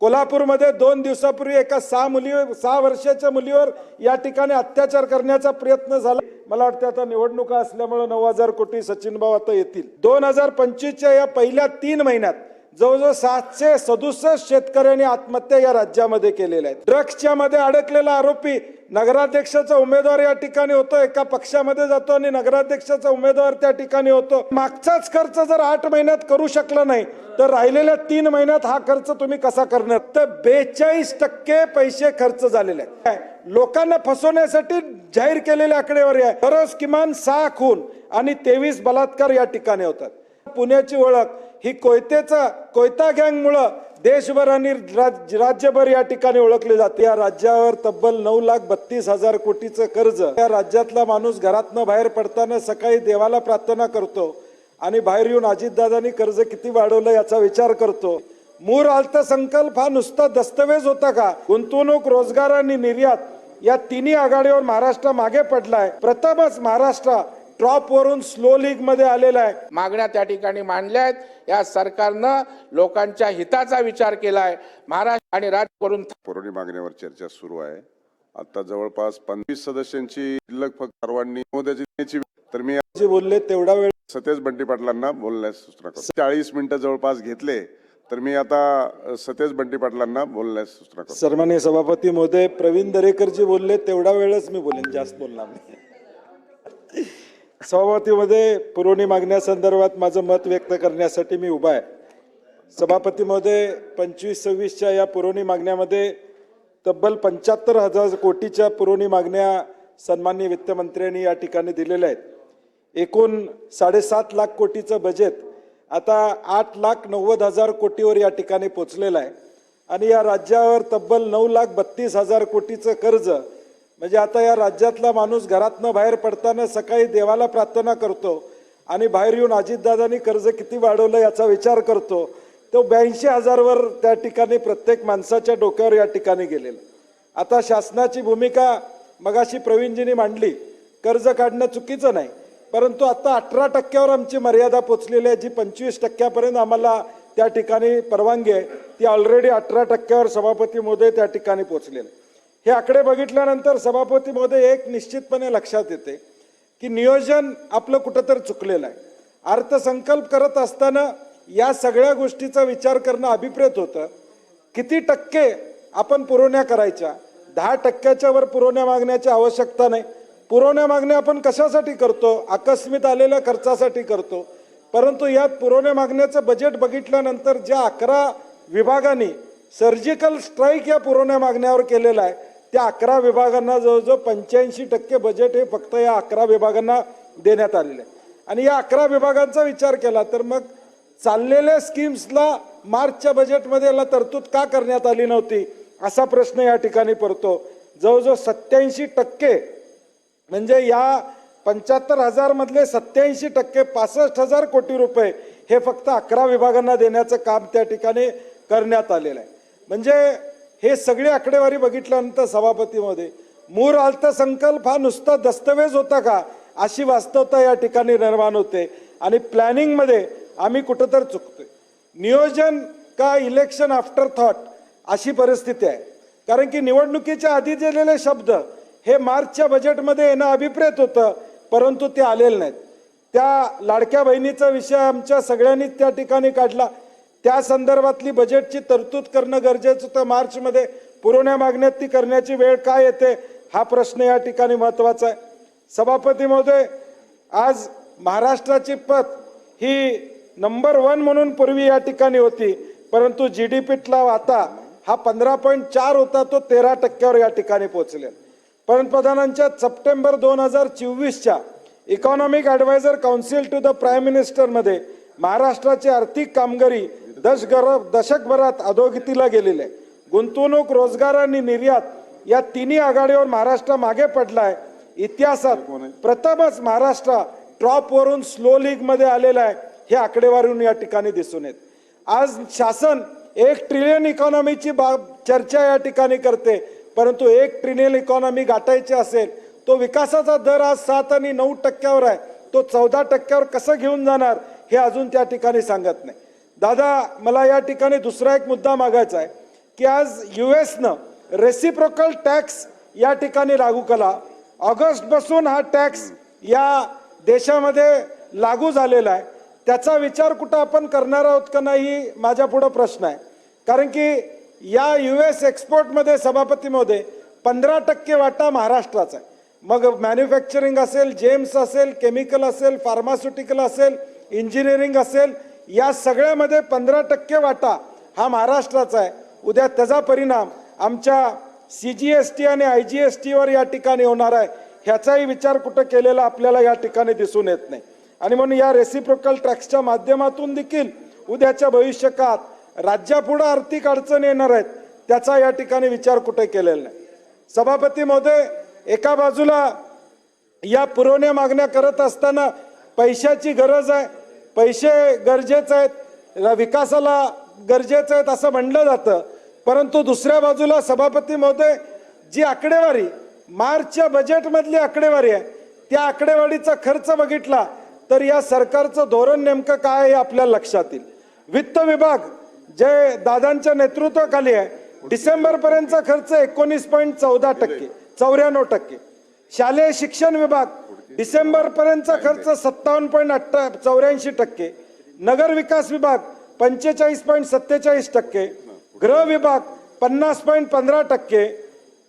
कोल्हापूरमध्ये दोन दिवसापूर्वी एका सहा मुली सहा वर्षाच्या मुलीवर या ठिकाणी अत्याचार करण्याचा प्रयत्न झाला. मला वाटतं आता निवडणुका असल्यामुळे नऊ हजार कोटी सचिन भाऊ आता येतील. दोन हजार पंचवीसच्या या पहिल्या तीन महिन्यात जवळजवळ सातशे सदुसष्ट शेतकऱ्यांनी आत्महत्या या राज्यामध्ये केलेल्या आहेत. ड्रग्सच्या मध्ये अडकलेला आरोपी नगराध्यक्षाचा उमेदवार या ठिकाणी होतो एका पक्षामध्ये जातो आणि नगराध्यक्षाचा उमेदवार त्या ठिकाणी होतो. मागचाच खर्च जर आठ महिन्यात करू शकला नाही तर राहिलेल्या तीन महिन्यात हा खर्च तुम्ही कसा करणार? तर बेचाळीस टक्के पैसे खर्च झालेले आहेत. काय? लोकांना फसवण्यासाठी जाहीर केलेल्या आकडेवारी आहे. दररोज किमान सहा खून आणि तेवीस बलात्कार या ठिकाणी होतात. पुण्याची ओळख ही कोयतेचा कोयता गँगमुळं देशभर आणि राज- राज्यभर या ठिकाणी ओळखले जाते. या राज्यावर तब्बल नऊ लाख बत्तीस हजार कोटीचं कर्ज. या राज्यातला माणूस घरातनं बाहेर पडताना सकाळी देवाला प्रार्थना करतो आणि बाहेर येऊन अजितदादांनी कर्ज किती वाढवलं याचा विचार करतो. मूर अर्थसंकल्प हा नुसता दस्तवेज होता का? गुंतवणूक रोजगार आणि निर्यात या तिन्ही आघाडीवर महाराष्ट्र मागे पडलाय. प्रथमच महाराष्ट्र टॉप वरून स्लो लीगमध्ये आलेला आहे. मागण्या त्या ठिकाणी मांडल्या आहेत. या सरकारनं लोकांच्या हिताचा विचार केलाय. महाराष्ट्र आणि राज्य करून पुरवणी मागण्यावर चर्चा सुरू आहे. आता जवळपास पंचवीस सदस्यांची शिल्लक फक्त सर्वांनी. तर मी जे बोलले तेवढा वेळ सतेज बंटी पाटलांना बोलण्यास सूचना करतो. चाळीस मिनिटं जवळपास घेतले तर मी आता सतेज बंटी पाटलांना बोलण्यास सूचना करतो. सन्मान्य सभापती महोदय प्रवीण दरेकरजी बोलले तेवढा वेळच मी बोलेन जास्त बोलणार नाही. सभापतीमध्ये पुरवणी मागण्यासंदर्भात माझं मत व्यक्त करण्यासाठी मी उभा आहे. सभापतीमध्ये पंचवीस सव्वीसच्या या पुरवणी मागण्यामध्ये तब्बल पंच्याहत्तर हजार कोटीच्या पुरवणी मागण्या सन्मान्य वित्तमंत्र्यांनी या ठिकाणी दिलेल्या आहेत. एकूण साडेसात लाख कोटीचं बजेट आता आठ लाख नव्वद हजार कोटीवर या ठिकाणी पोचलेलं आहे. आणि या राज्यावर तब्बल नऊ लाख बत्तीस हजार कोटीचं कर्ज म्हणजे आता या राज्यातला माणूस घरातनं बाहेर पडताना सकाळी देवाला प्रार्थना करतो आणि बाहेर येऊन अजितदादांनी कर्ज किती वाढवलं याचा विचार करतो. तो ब्याऐंशी हजारवर त्या ठिकाणी प्रत्येक माणसाच्या डोक्यावर या ठिकाणी गेलेला. आता शासनाची भूमिका मगाशी प्रवीणजींनी मांडली. कर्ज काढणं चुकीचं नाही. परंतु आता अठरा टक्क्यावर आमची मर्यादा पोचलेली आहे. जी पंचवीस टक्क्यापर्यंत आम्हाला त्या ठिकाणी परवानगी आहे. ती ऑलरेडी अठरा टक्क्यावर सभापती महोदय त्या ठिकाणी पोचलेले. हे आकडे बघितल्यानंतर सभापती महोदय एक निश्चितपणे लक्षात येते की नियोजन आपलं कुठंतरी चुकलेलं आहे. अर्थसंकल्प करत असताना या सगळ्या गोष्टीचा विचार करणं अभिप्रेत होतं. किती टक्के आपण पुरवण्या करायच्या? दहा टक्क्याच्या वर पुरवण्या मागण्याची आवश्यकता नाही. पुरवण्या मागण्या आपण कशासाठी करतो? आकस्मित आलेल्या खर्चासाठी करतो. परंतु यात पुरवण्या मागण्याचं बजेट बघितल्यानंतर ज्या अकरा विभागांनी सर्जिकल स्ट्राईक या पुरवण्या मागण्यावर केलेला आहे त्या अकरा विभागांना जवळजवळ पंच्याऐंशी टक्के बजेट हे फक्त या अकरा विभागांना देण्यात आलेलं आहे. आणि या अकरा विभागांचा विचार केला तर मग चाललेल्या स्कीम्सला मार्चच्या बजेटमध्ये याला तरतूद का करण्यात आली नव्हती असा प्रश्न या ठिकाणी पडतो. जवळजवळ सत्याऐंशी टक्के म्हणजे या पंच्याहत्तर हजारमधले सत्याऐंशी टक्के पासष्ट हजार कोटी रुपये हे फक्त अकरा विभागांना देण्याचं काम त्या ठिकाणी करण्यात आलेलं आहे. म्हणजे हे सगळी आकडेवारी बघितल्यानंतर सभापतीमध्ये मूळ अर्थसंकल्प हा नुसता दस्तवेज होता का? अशी वास्तवता या ठिकाणी निर्माण होते. आणि प्लॅनिंगमध्ये आम्ही कुठंतरी चुकतोय. नियोजन का इलेक्शन आफ्टर थॉट अशी परिस्थिती आहे. कारण की निवडणुकीच्या आधी दिलेले शब्द हे मार्चच्या बजेटमध्ये येणं अभिप्रेत होतं परंतु ते आलेले नाहीत. त्या लाडक्या बहिणीचा विषय आमच्या सगळ्यांनीच त्या ठिकाणी काढला. त्या संदर्भातली बजेटची तरतूद करणं गरजेचं होतं. मार्चमध्ये पुरवण्या मागण्यात ती करण्याची वेळ काय येते हा प्रश्न या ठिकाणी महत्त्वाचा आहे. सभापती महोदय आज महाराष्ट्राची पत ही नंबर वन म्हणून पूर्वी या ठिकाणी होती परंतु जी डी पीतला आता हा पंधरा पॉईंट चार होता तो तेरा टक्क्यावर या ठिकाणी पोहोचले. पंतप्रधानांच्या सप्टेंबर दोन हजार चोवीसच्या economic advisor council to the prime मिनिस्टरमध्ये महाराष्ट्राची आर्थिक कामगिरी दशगर दशकभरात अधोगतीला गेलेली. आहे गुंतवणूक रोजगार आणि निर्यात या तिन्ही आघाडीवर महाराष्ट्र मागे पडलाय. इतिहासात प्रथमच महाराष्ट्र टॉप वरून स्लो लीगमध्ये आलेला आहे. हे आकडेवारीहून या ठिकाणी दिसून येत. आज शासन एक ट्रिलियन इकॉनॉमीची बाब चर्चा या ठिकाणी करते. परंतु एक ट्रिलियन इकॉनॉमी गाठायची असेल तो विकासाचा दर आज सात आणि नऊ टक्क्यावर आहे. तो चौदा टक्क्यावर कसं घेऊन जाणार हे अजून त्या ठिकाणी सांगत नाही. दादा मला या ठिकाणी दुसरा एक मुद्दा मागायचा आहे की आज यू एसनं रेसिप्रोकल टॅक्स या ठिकाणी लागू केला ऑगस्टपासून हा टॅक्स या देशामध्ये लागू झालेला आहे. त्याचा विचार कुठं आपण करणार आहोत का नाही माझ्या पुढं प्रश्न आहे. कारण की या यू एस एक्सपोर्टमध्ये सभापतीमध्ये पंधरा टक्के वाटा महाराष्ट्राचा आहे. मग मॅन्युफॅक्चरिंग असेल जेम्स असेल केमिकल असेल फार्मास्युटिकल असेल इंजिनिअरिंग असेल या सगळ्यामध्ये पंधरा टक्के वाटा हा महाराष्ट्राचा आहे. उद्या त्याचा परिणाम आमच्या सी जी एस टी आणि आय जी एस टीवर या ठिकाणी होणार आहे. ह्याचाही विचार कुठं केलेला आपल्याला या ठिकाणी दिसून येत नाही. आणि म्हणून या रेसिप्रोकल टॅक्सच्या माध्यमातून देखील उद्याच्या भविष्यकाळात राज्यापुढं आर्थिक अडचण येणार आहेत त्याचा या ठिकाणी विचार कुठे केलेला नाही. सभापती महोदय एका बाजूला या पुरवण्या मागण्या करत असताना पैशाची गरज आहे पैसे गरजेचे आहेत. विकासाला गरजेचं आहेत असं म्हणलं जातं. परंतु दुसऱ्या बाजूला सभापती महोदय जी आकडेवारी मार्चच्या बजेटमधली आकडेवारी आहे त्या आकडेवारीचा खर्च बघितला तर या सरकारचं धोरण नेमकं काय आहे हे आपल्या लक्षात येईल. वित्त विभाग जे दादांच्या नेतृत्वाखाली आहे डिसेंबरपर्यंतचा खर्च एकोणीस पॉईंट चौदा टक्के चौऱ्याण्णव टक्के. शालेय शिक्षण विभाग डिसेंबर पर्यंतचा खर्च सत्तावन्न पॉईंट अठ्ठा चौऱ्याऐंशी टक्के. नगर विकास विभाग पंचेचाळीस पॉईंट सत्तेचाळीस टक्के. गृह विभाग पन्नास पॉईंट पंधरा टक्के.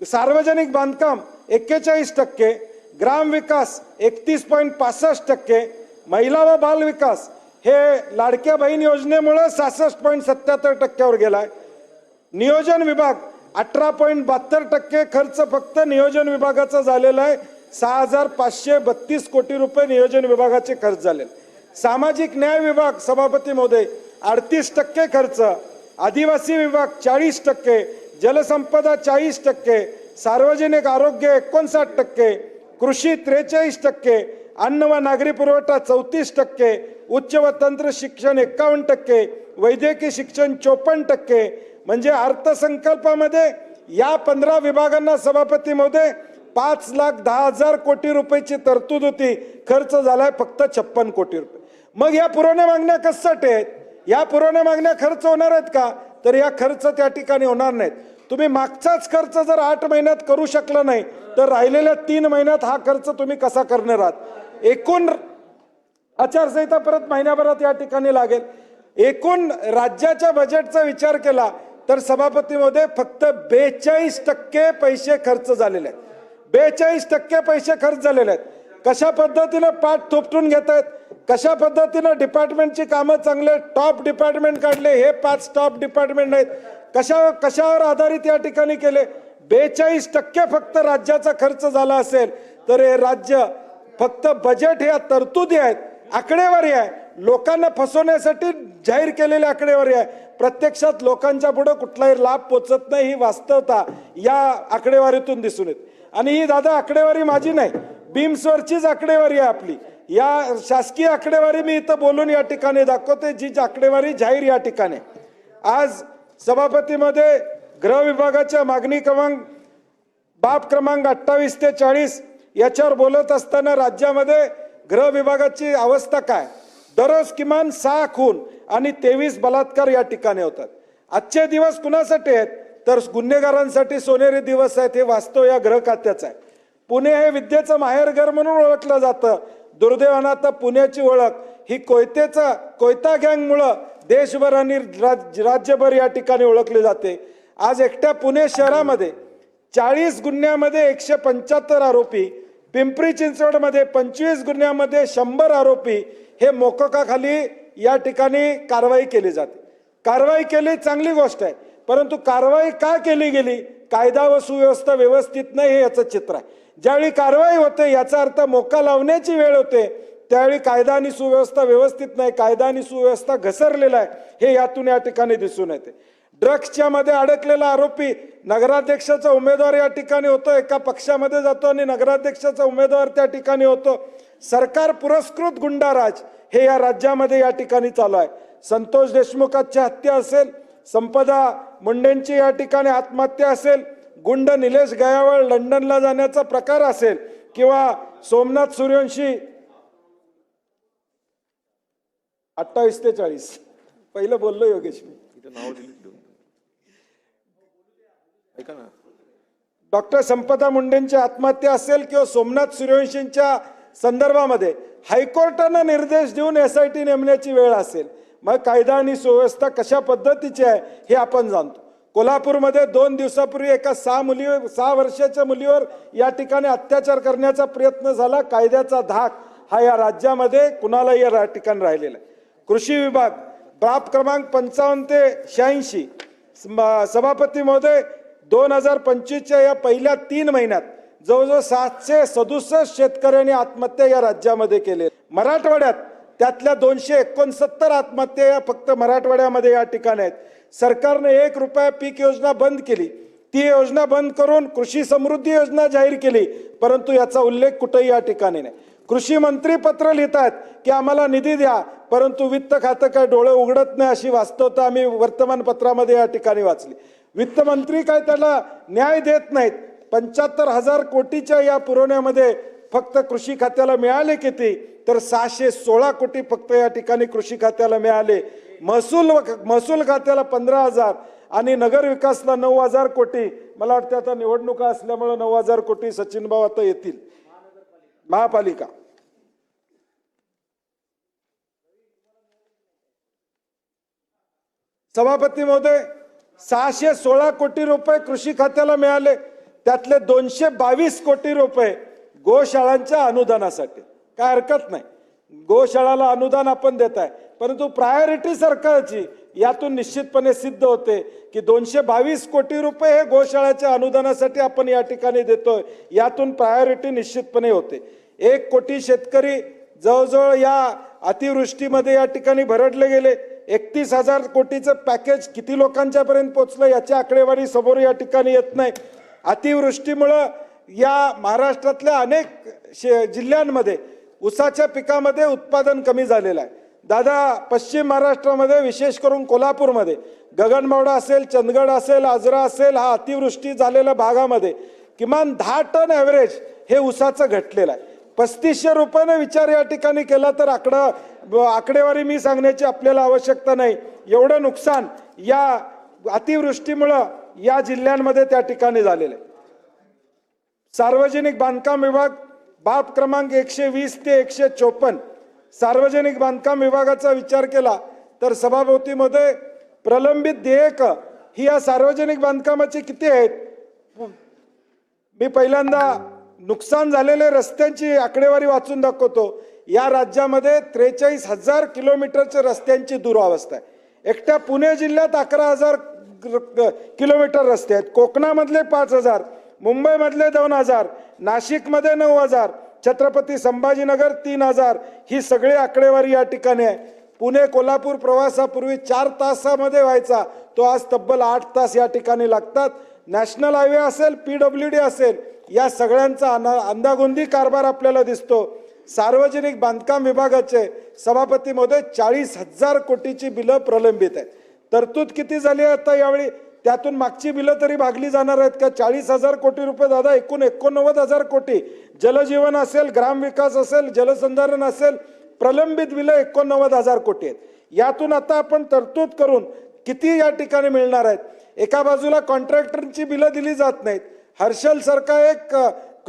सार्वजनिक बांधकाम एक्केचाळीस टक्के. ग्राम विकास एकतीस पॉईंट पासष्ट टक्के. महिला व बाल विकास हे लाडक्या बहीण योजनेमुळे सहासष्ट पॉईंट सत्याहत्तर टक्क्यावर गेलाय. नियोजन विभाग अठरा पॉईंट बहात्तर टक्के. खर्च फक्त नियोजन विभागाचा झालेला आहे. सहा हजार पाचशे बत्तीस कोटी रुपये नियोजन विभागाचे खर्च झाले. सामाजिक न्याय विभाग सभापती महोदय अडतीस टक्के खर्च आदिवासी विभाग चाळीस टक्के जलसंपदा चाळीस टक्के सार्वजनिक आरोग्य एकोणसाठ टक्के कृषी त्रेचाळीस टक्के अन्न व नागरी पुरवठा चौतीस टक्के उच्च व तंत्र शिक्षण एकावन्न टक्के वैद्यकीय शिक्षण चोपन्न टक्के. म्हणजे अर्थसंकल्पामध्ये या पंधरा विभागांना सभापती महोदय पाच लाख दहा हजार कोटी रुपयाची तरतूद होती. खर्च झालाय फक्त छप्पन कोटी रुपये. मग या पुरवण्या मागण्या कशासाठी आहेत? या पुरवण्या मागण्या खर्च होणार आहेत का? तर या खर्च त्या ठिकाणी होणार नाहीत. तुम्ही मागचाच खर्च जर आठ महिन्यात करू शकला नाही तर राहिलेल्या तीन महिन्यात हा खर्च तुम्ही कसा करणार आहात? एकूण आचारसंहिता परत महिन्याभरात या ठिकाणी लागेल. एकूण राज्याच्या बजेटचा विचार केला तर सभापतीमध्ये फक्त बेचाळीस टक्के पैसे खर्च झालेले आहेत. बेचाळीस टक्के पैसे खर्च झालेले आहेत. कशा पद्धतीनं पाठ थोपटून घेत आहेत? कशा पद्धतीनं डिपार्टमेंटची कामं चांगले टॉप डिपार्टमेंट काढले हे पाच टॉप डिपार्टमेंट आहेत. कशा कशावर आधारित या ठिकाणी केले? बेचाळीस टक्के फक्त राज्याचा खर्च झाला असेल तर हे राज्य फक्त बजेट ह्या तरतुदी आहेत आकडेवारी आहे. लोकांना फसवण्यासाठी जाहीर केलेली आकडेवारी आहे. प्रत्यक्षात लोकांच्या पुढे कुठलाही लाभ पोचत नाही ही वास्तवता या आकडेवारीतून दिसून येते. आणि ही दादा आकडेवारी माझी नाही. बीम्सवरचीच आकडेवारी आहे आपली. या शासकीय आकडेवारी मी इथं बोलून या ठिकाणी दाखवते जी आकडेवारी जाहीर या ठिकाणी. आज सभापतीमध्ये गृह विभागाच्या मागणी क्रमांक बाब क्रमांक अठ्ठावीस ते चाळीस याच्यावर बोलत असताना राज्यामध्ये गृह विभागाची अवस्था काय? दररोज किमान सहा खून आणि तेवीस बलात्कार या ठिकाणी होतात. आजचे दिवस कुणासाठी आहेत? तर गुन्हेगारांसाठी सोनेरी दिवस आहेत हे वास्तव या ग्रह खात्याचं आहे. पुणे हे विद्येचं माहेरघर म्हणून ओळखलं जातं. दुर्दैवानं आता पुण्याची ओळख. ही कोयतेचा कोयता गँगमुळं देशभर आणि राज- राज्यभर या ठिकाणी ओळखली जाते. आज एकट्या पुणे शहरामध्ये चाळीस गुन्ह्यामध्ये एकशे पंच्याहत्तर आरोपी पिंपरी चिंचवडमध्ये पंचवीस गुन्ह्यामध्ये शंभर आरोपी हे मोकोकाखाली या ठिकाणी कारवाई केली जाते. कारवाई केली चांगली गोष्ट आहे. परंतु कारवाई का केली गेली? कायदा व सुव्यवस्था व्यवस्थित नाही हे याचं चित्र आहे. ज्यावेळी कारवाई होते याचा अर्थ मोका लावण्याची वेळ होते त्यावेळी कायदा आणि सुव्यवस्था व्यवस्थित नाही कायदा आणि सुव्यवस्था घसरलेला आहे हे यातून या ठिकाणी दिसून येते. ड्रग्सच्या मध्ये अडकलेला आरोपी नगराध्यक्षाचा उमेदवार या ठिकाणी होतो एका पक्षामध्ये जातो आणि नगराध्यक्षाचा उमेदवार त्या ठिकाणी होतो. सरकार पुरस्कृत गुंडाराज हे या राज्यामध्ये या ठिकाणी चालू आहे. संतोष देशमुखाची हत्या असेल संपदा मुंडेंची या ठिकाणी आत्महत्या असेल गुंड निलेश गयावळ लंडनला जाण्याचा प्रकार असेल किंवा सोमनाथ सूर्यवंशी अठ्ठावीस ते चाळीस. पहिलं बोललो योगेश मी. ऐका ना. डॉक्टर संपदा मुंडेंची आत्महत्या असेल किंवा सोमनाथ सूर्यवंशींच्या संदर्भामध्ये हायकोर्टानं निर्देश देऊन एस आय टी नेमण्याची वेळ असेल मग कायदा आणि सुव्यवस्था कशा पद्धतीची आहे हे आपण जाणतो. कोल्हापूरमध्ये दोन दिवसापूर्वी एका सहा मुली सहा वर्षाच्या मुलीवर या ठिकाणी अत्याचार करण्याचा प्रयत्न झाला. कायद्याचा धाक हा या राज्यामध्ये कुणालाही या ठिकाणी राहिलेला आहे. कृषी विभाग बाप क्रमांक पंचावन्न ते शहाऐंशी सभापती महोदय दोन हजार पंचवीसच्या या पहिल्या तीन महिन्यात जवळजवळ सातशे सदुसष्ट शेतकऱ्यांनी आत्महत्या या राज्यामध्ये केले मराठवाड्यात त्यातल्या दोनशे एकोणसत्तर आत्महत्या या फक्त मराठवाड्यामध्ये या ठिकाणी आहेत. सरकारने एक रुपया पीक योजना बंद केली. ती योजना बंद करून कृषी समृद्धी योजना जाहीर केली परंतु याचा उल्लेख कुठेही या ठिकाणी नाही. कृषी मंत्री पत्र लिहितात की आम्हाला निधी द्या परंतु वित्त खातं काय डोळे उघडत नाही अशी वास्तवता आम्ही वर्तमानपत्रामध्ये या ठिकाणी वाचली. वित्तमंत्री काय त्याला न्याय देत नाहीत. पंच्याहत्तर हजार कोटीच्या या पुरवण्यामध्ये फक्त कृषी खात्याला मिळाले किती तर सहाशे सोळा कोटी फक्त या ठिकाणी कृषी खात्याला मिळाले. महसूल महसूल खात्याला पंधरा हजार आणि नगर विकासला नऊ हजार कोटी. मला वाटतं आता निवडणुका असल्यामुळे नऊ हजार कोटी सचिन भाऊ आता येतील. महापालिका. सभापती महोदय सहाशे सोळा कोटी रुपये कृषी खात्याला मिळाले. त्यातले दोनशे बावीस कोटी रुपये गोशाळांच्या अनुदानासाठी. काय हरकत नाही. गोशाळाला अनुदान आपण देत आहे. परंतु प्रायोरिटी सरकारची यातून निश्चितपणे सिद्ध होते की दोनशे बावीस कोटी रुपये हे गोशाळाच्या अनुदानासाठी आपण या ठिकाणी देतोय. यातून प्रायोरिटी निश्चितपणे होते. एक कोटी शेतकरी जवळजवळ या अतिवृष्टीमध्ये या ठिकाणी भरडले गेले. एकतीस हजार कोटीचं पॅकेज किती लोकांच्यापर्यंत पोचलं याची आकडेवारी समोर या ठिकाणी येत नाही. अतिवृष्टीमुळं या महाराष्ट्रातल्या अनेक शे जिल्ह्यांमध्ये ऊसाच्या पिकामध्ये उत्पादन कमी झालेलं आहे. दादा पश्चिम महाराष्ट्रामध्ये विशेष करून कोल्हापूरमध्ये गगनबावडा असेल चंदगड असेल आजरा असेल हा अतिवृष्टी झालेल्या भागामध्ये किमान दहा टन ॲव्हरेज हे ऊसाचं घटलेलं आहे. पस्तीसशे रुपयाने विचार या ठिकाणी केला तर आकडा ब- आकडेवारी मी सांगण्याची आपल्याला आवश्यकता नाही. एवढं नुकसान या अतिवृष्टीमुळं या जिल्ह्यांमध्ये त्या ठिकाणी झालेलं आहे. सार्वजनिक बांधकाम विभाग बाब क्रमांक एकशे वीस ते एकशे चोपन्न. सार्वजनिक बांधकाम विभागाचा विचार केला तर सभाभोवतीमध्ये प्रलंबित देयक ही या सार्वजनिक बांधकामाची किती आहेत? मी पहिल्यांदा नुकसान झालेले रस्त्यांची आकडेवारी वाचून दाखवतो. या राज्यामध्ये त्रेचाळीस हजार किलोमीटरच्या रस्त्यांची दुरावस्था आहे. एकट्या पुणे जिल्ह्यात अकरा हजार किलोमीटर रस्ते आहेत. कोकणामधले पाच हजार. मुंबईमधले दोन हजार नाशिकमध्ये नऊ हजार छत्रपती संभाजीनगर तीन हजार. ही सगळी आकडेवारी या ठिकाणी आहे. पुणे कोल्हापूर प्रवासापूर्वी चार तासामध्ये व्हायचा. तो आज तब्बल आठ तास या ठिकाणी लागतात. नॅशनल हायवे असेल पी डब्ल्यू डी असेल या सगळ्यांचा अना अंदागोंदी कारभार आपल्याला दिसतो. सार्वजनिक बांधकाम विभागाचे सभापती महोदय चाळीस हजार कोटीची बिलं प्रलंबित आहेत. तरतूद किती झाली आता यावेळी? त्यातून मागची बिलं तरी भागली जाणार आहेत का? चाळीस हजार कोटी रुपये दादा एकूण एकोणनव्वद हजार कोटी. जलजीवन असेल ग्रामविकास असेल जलसंधारण असेल प्रलंबित बिलं एकोणनव्वद हजार कोटी आहेत. यातून आता आपण तरतूद करून किती या ठिकाणी मिळणार आहेत? एका बाजूला कॉन्ट्रॅक्टरची बिलं दिली जात नाहीत. हर्षल सारखा एक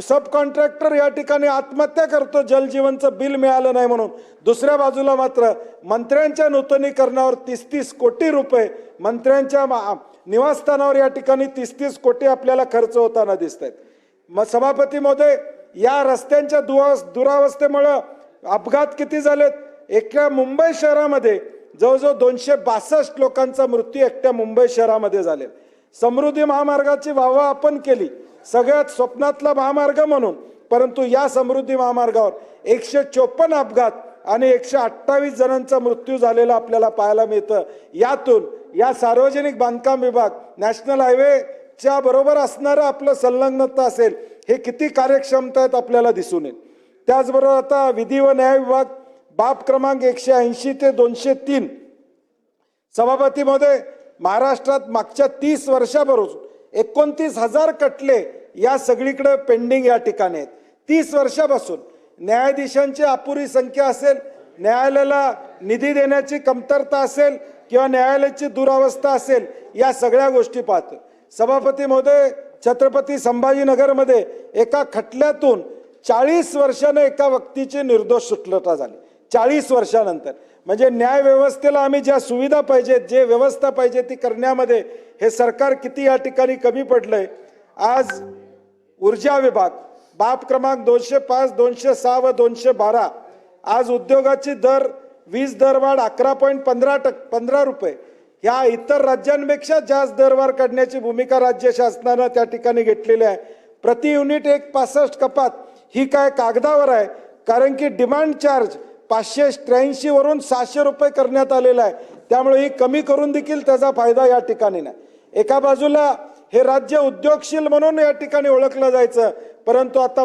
सब कॉन्ट्रॅक्टर या ठिकाणी आत्महत्या करतो जलजीवनचं बिल मिळालं नाही म्हणून. दुसऱ्या बाजूला मात्र मंत्र्यांच्या नूतनीकरणावर तीस तीस कोटी रुपये मंत्र्यांच्या मा- निवासस्थानावर या ठिकाणी तीस तीस कोटी आपल्याला खर्च होताना दिसत आहेत मग सभापती महोदय या रस्त्यांच्या दुवा दुरावस्थेमुळं अपघात किती झालेत? एका मुंबई शहरामध्ये जवळजवळ दोनशे बासष्ट लोकांचा मृत्यू एकट्या मुंबई शहरामध्ये झाले समृद्धी महामार्गाची वाहवा आपण केली. सगळ्यात स्वप्नातला महामार्ग म्हणून. परंतु या समृद्धी महामार्गावर एकशे चोपन्न अपघात आणि एकशे अठ्ठावीस जणांचा मृत्यू झालेला आपल्याला पाहायला मिळतं. यातून या सार्वजनिक बांधकाम विभाग नॅशनल हायवेच्या बरोबर असणारं आपलं संलग्नता असेल हे किती कार्यक्षमता आहेत आपल्याला दिसून येईल. त्याचबरोबर आता विधी व न्याय विभाग बाब क्रमांक एकशे ऐंशी ते दोनशे तीन सभापतीमध्ये महाराष्ट्रात मागच्या तीस वर्षापासून एकोणतीस हजार कटले या सगळीकडे पेंडिंग या ठिकाणी आहेत. तीस वर्षापासून न्यायाधीशांची अपुरी संख्या असेल न्यायालयाला निधी देण्याची कमतरता असेल किंवा न्यायालयाची दुरावस्था असेल या सगळ्या गोष्टी पाहतो. सभापती महोदय छत्रपती संभाजीनगरमध्ये एका खटल्यातून चाळीस वर्षानं एका व्यक्तीची निर्दोष सुटलता झाली. चाळीस वर्षानंतर. म्हणजे न्याय व्यवस्थेला आम्ही ज्या सुविधा पाहिजेत जे व्यवस्था पाहिजे ती करण्यामध्ये हे सरकार किती या ठिकाणी कमी पडलंय. आज ऊर्जा विभाग बाब क्रमांक दोनशे पाच दोनशे सहा व दोनशे बारा आज उद्योगाची दर वीज दरवाढ अकरा पॉईंट पंधरा टक पंधरा रुपये. ह्या इतर राज्यांपेक्षा जास्त दरवाढ काढण्याची भूमिका राज्य शासनानं त्या ठिकाणी घेतलेली आहे. प्रति युनिट एक पासष्ट कपात ही काय कागदावर आहे? कारण की डिमांड चार्ज पाचशे त्र्याऐंशीवरून सहाशे रुपये करण्यात आलेला आहे. त्यामुळे ही कमी करून देखील त्याचा फायदा या ठिकाणी नाही. एका बाजूला हे राज्य उद्योगशील म्हणून या ठिकाणी ओळखलं जायचं परंतु आता